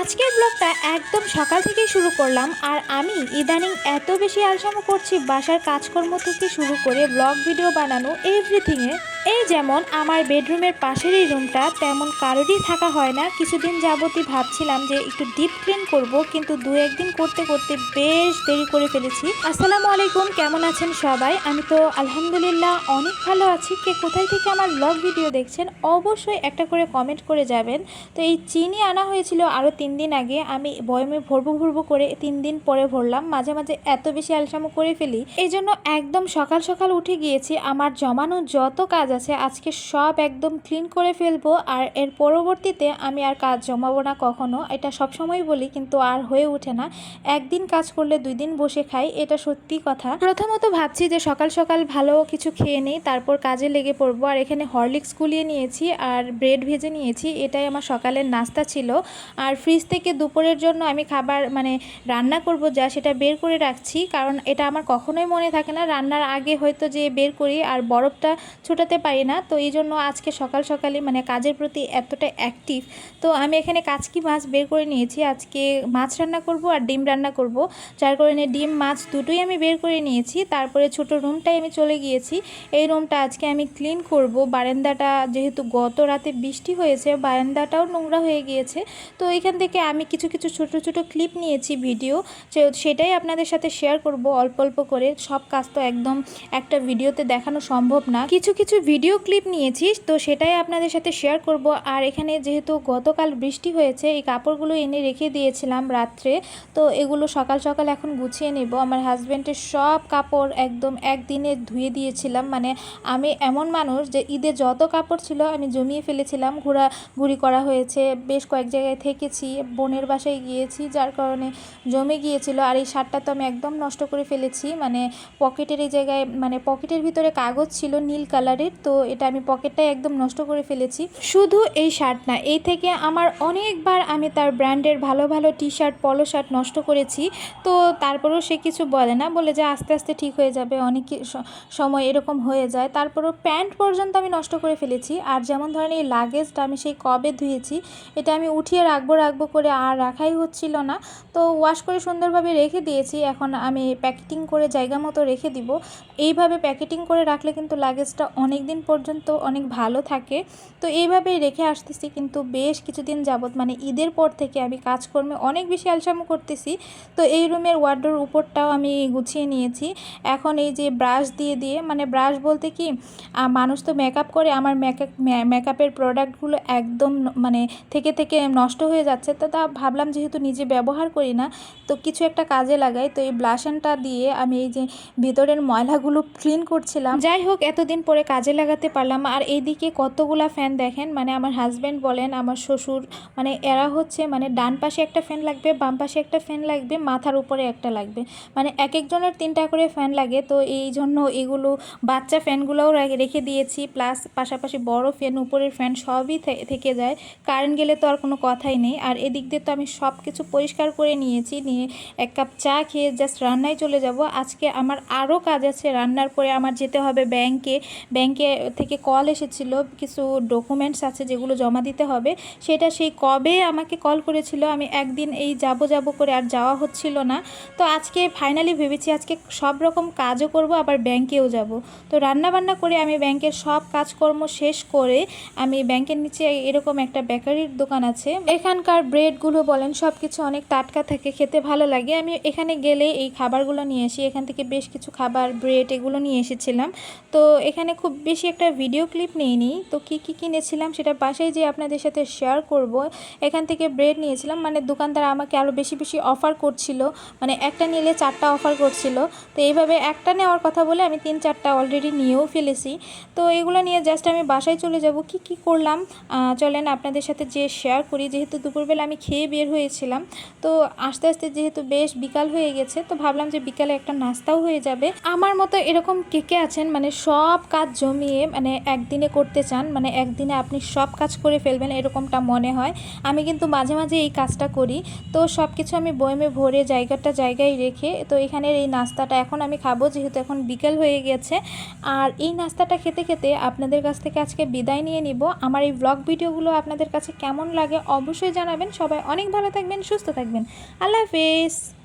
আজকের ব্লগটা একদম সকাল থেকে শুরু করলাম আর আমি ইদানিং এত বেশি আলসামো করছি বাসার কাজকর্ম থেকে শুরু করে ব্লগ, ভিডিও বানানো এভরিথিংয়ে এই যেমন আমার বেডরুমের পাশের এই রুমটা তেমন কারোরই থাকা হয় না। কিছুদিন যাবতই ভাবছিলাম যে একটু ডিপ ক্লিন করব, কিন্তু দু একদিন করতে করতে বেশ দেরি করে ফেলেছি। আসসালামু আলাইকুম, কেমন আছেন সবাই? আমি তো আলহামদুলিল্লাহ অনেক ভালো আছি। কে কোথায় থেকে আমার ব্লগ ভিডিও দেখছেন, অবশ্যই একটা করে কমেন্ট করে যাবেন। তো এই চিনি আনা হয়েছিল আরও তিন দিন আগে। আমি বয়মে ভরবো ভরবো করে তিন দিন পরে ভরলাম। মাঝে মাঝে এত বেশি আলসামো করে ফেলি। এই জন্য একদম সকাল সকাল উঠে গিয়েছি। আমার জমানো যত কাজ আছে, আজকে সব একদম ক্লিন করে ফেলব আর এর পরবর্তীতে আমি আর কাজ জমাবো না কখনো। এটা সব সময় বলি, কিন্তু আর হয়ে ওঠে না। একদিন কাজ করলে দুই দিন বসে খাই, এটা সত্যি কথা। প্রথমত ভাবছি যে সকাল সকাল ভালো কিছু খেয়ে নিই, তারপর কাজে লেগে পড়ব। আর এখানে হরলিক্স গুলিয়ে নিয়েছি আর ব্রেড ভেজে নিয়েছি, এটাই আমার সকালের নাস্তা ছিল। আর ফ্রিজ থেকে দুপুরের জন্য আমি খাবার মানে রান্না করব যা, সেটা বের করে রাখছি। কারণ এটা আমার কখনোই মনে থাকে না, রান্নার আগে হয়তো যে বের করি। আর বরফটা ছোটাতে পারি না। তো এই জন্য আজকে সকাল সকালে মানে কাজের প্রতি এতটা অ্যাক্টিভ তো আমি এখানে কাচকি মাছ বের করে নিয়েছি? আজকে মাছ রান্না করব আর ডিম রান্না করব। যার কারণে ডিম, মাছ দুটোই আমি বের করে নিয়েছি। তারপরে ছোট রুমটাই আমি চলে গিয়েছি। এই রুমটা আজকে আমি ক্লিন করব। বারান্দাটা যেহেতু গত রাতে বৃষ্টি হয়েছে, বারান্দাটাও নোংরা হয়ে গিয়েছে। তো এখান থেকে আমি কিছু কিছু ছোট ছোট ক্লিপ নিয়েছি ভিডিও সেটাই আপনাদের সাথে শেয়ার করব অল্প অল্প করে। সব কাজ তো একদম একটা ভিডিওতে দেখানো সম্ভব না। কিছু কিছু ভিডিও ক্লিপ নিয়েছি তো সেটাই আপনাদের সাথে শেয়ার করব। আর এখানে যেহেতু গতকাল বৃষ্টি হয়েছে, এই কাপড়গুলো এনে রেখে দিয়েছিলাম রাত্রে। তো এগুলো সকাল সকাল এখন গুছিয়ে নেব। আমার হাজব্যান্ডের সব কাপড় একদম একদিনে ধুয়ে দিয়েছিলাম। মানে আমি এমন মানুষ যে ঈদে যত কাপড় ছিল আমি জমিয়ে ফেলেছিলাম। ঘোরাঘুরি করা হয়েছে, বেশ কয়েক জায়গায় থেকেছি, বোনের বাসায় গিয়েছি, যার কারণে জমে গিয়েছিল। আর এই শার্টটা তো আমি একদম নষ্ট করে ফেলেছি। মানে পকেটের এই জায়গায় মানে পকেটের ভিতরে কাগজ ছিল নীল কালারের তো এটা আমি পকেটটাই একদম নষ্ট করে ফেলেছি। শুধু এই শার্ট না, এই থেকে আমার অনেকবার আমি তার ব্র্যান্ডের ভালো ভালো টি শার্ট পলো শার্ট নষ্ট করেছি। তো তারপরেও সে কিছু বলে না, বলে যে আস্তে আস্তে ঠিক হয়ে যাবে, অনেক সময় এরকম হয়ে যায়। তারপরেও প্যান্ট পর্যন্ত আমি নষ্ট করে ফেলেছি। আর যেমন ধরেন এই লাগেজটা আমি সেই কবে ধুয়েছি, এটা আমি উঠিয়ে রাখব রাখব করে আর রাখাই হচ্ছিল না। তো ওয়াশ করে সুন্দরভাবে রেখে দিয়েছি, এখন আমি প্যাকেটিং করে জায়গা মতো রেখে দিব। এইভাবে প্যাকেটিং করে রাখলে কিন্তু লাগেজটা অনেক দিন পর্যন্ত অনেক ভালো থাকে। তো এইভাবেই রেখে আসতেছি। কিন্তু বেশ কিছুদিন যাবৎ মানে ঈদের পর থেকে আমি কাজকর্মে অনেক বেশি আলসামো করতেছি। তো এই রুমের ওয়ার্ডোর উপরটাও আমি গুছিয়ে নিয়েছি। এখন এই যে ব্রাশ দিয়ে দিয়ে মানে ব্রাশ বলতে কি মানুষ তো মেকআপ করে, আমার মেকআপ মেকআপের প্রোডাক্টগুলো একদম মানে থেকে থেকে নষ্ট হয়ে যাচ্ছে। তো তা ভাবলাম যেহেতু নিজে ব্যবহার করি না, তো কিছু একটা কাজে লাগাই। তো এই ব্লাশনটা দিয়ে আমি এই যে ভিতরের ময়লাগুলো ক্লিন করছিলাম। যাই হোক, এতদিন পরে কাজে লাগাতে পারলাম। আর এইদিকে কতগুলা ফ্যান দেখেন মানে আমার হাজব্যান্ড বলেন, আমার শ্বশুর মানে এরা হচ্ছে মানে ডান পাশে একটা ফ্যান লাগবে, বাম পাশে একটা ফ্যান লাগবে, মাথার উপরে একটা লাগবে। মানে এক একজনের তিনটা করে ফ্যান লাগে, তো এই জন্য এগুলো বাচ্চা ফ্যানগুলোও রেখে দিয়েছি। প্লাস পাশাপাশি বড় ফ্যান উপরের ফ্যান সবই থেকে যায়। কারেন্ট গেলে তো আর কোনো কথাই নেই। আর এদিক দিয়ে তো আমি সব কিছু পরিষ্কার করে নিয়েছি, নিয়ে এক কাপ চা খেয়ে জাস্ট রান্নায় চলে যাব। আজকে আমার আরও কাজ আছে, রান্নার পরে আমার যেতে হবে ব্যাংকে ব্যাংকে থেকে কল এসেছিল, কিছু ডকুমেন্টস আছে যেগুলো জমা দিতে হবে, সেটা সেই কবে আমাকে কল করেছিল, আমি একদিন এই যাব যাব করে আর যাওয়া হচ্ছিল না। তো আজকে ফাইনালি ভেবেছি আজকে সব রকম কাজও করব, আবার ব্যাংকেও যাব। তো রান্না বান্না করে আমি ব্যাংকের সব কাজকর্ম শেষ করে আমি ব্যাংকের নিচে এরকম একটা বেকারির দোকান আছে। এখানকার ব্রেডগুলো বলেন সব কিছু অনেক টাটকা থাকে, খেতে ভালো লাগে। আমি এখানে গেলে এই খাবারগুলো নিয়ে আসি। এখান থেকে বেশ কিছু খাবার ব্রেড এগুলো নিয়ে এসেছিলাম। তো এখানে খুব বেশি একটা ভিডিও ক্লিপ নিইনি। তো কি কি কিনেছিলাম সেটা বাসায় যে আপনাদের সাথে শেয়ার করব। এখান থেকে ব্রেড নিয়েছিলাম মানে দোকানদার আমাকে আরও বেশি বেশি অফার করছিল। মানে একটা নিলে চারটা অফার করছিল। তো এইভাবে একটা নেওয়ার কথা বলে আমি তিন, চারটা অলরেডি নিয়েও ফেলেছি। তো এগুলো নিয়ে জাস্ট আমি বাসায় চলে যাব। কি কি করলাম? চলেন আপনাদের সাথে যে শেয়ার করি। যেহেতু দুপুরবেলা আমি খেয়ে বের হয়েছিলাম, তো আস্তে আস্তে যেহেতু বেশ বিকাল হয়ে গেছে, তো ভাবলাম যে বিকালে একটা নাস্তাও হয়ে যাবে। আমার মতো এরকম কে কে আছেন? মানে সব কাজ জমি কমিয়ে মানে একদিনে করতে চান মানে একদিনে আপনি সব কাজ করে ফেলবেন এরকমটা মনে হয়। আমি কিন্তু মাঝে মাঝে এই কাজটা করি। তো সব কিছু আমি বয়মে ভরে জায়গাটা জায়গায় রেখে, তো এখানের এই নাস্তাটা এখন আমি খাব, যেহেতু এখন বিকেল হয়ে গেছে। আর এই নাস্তাটা খেতে খেতে আপনাদের কাছ থেকে আজকে বিদায় নিয়ে নিব। আমার এই ব্লগ ভিডিওগুলো আপনাদের কাছে কেমন লাগে অবশ্যই জানাবেন। সবাই অনেক ভালো থাকবেন, সুস্থ থাকবেন। আল্লাহ হাফেজ।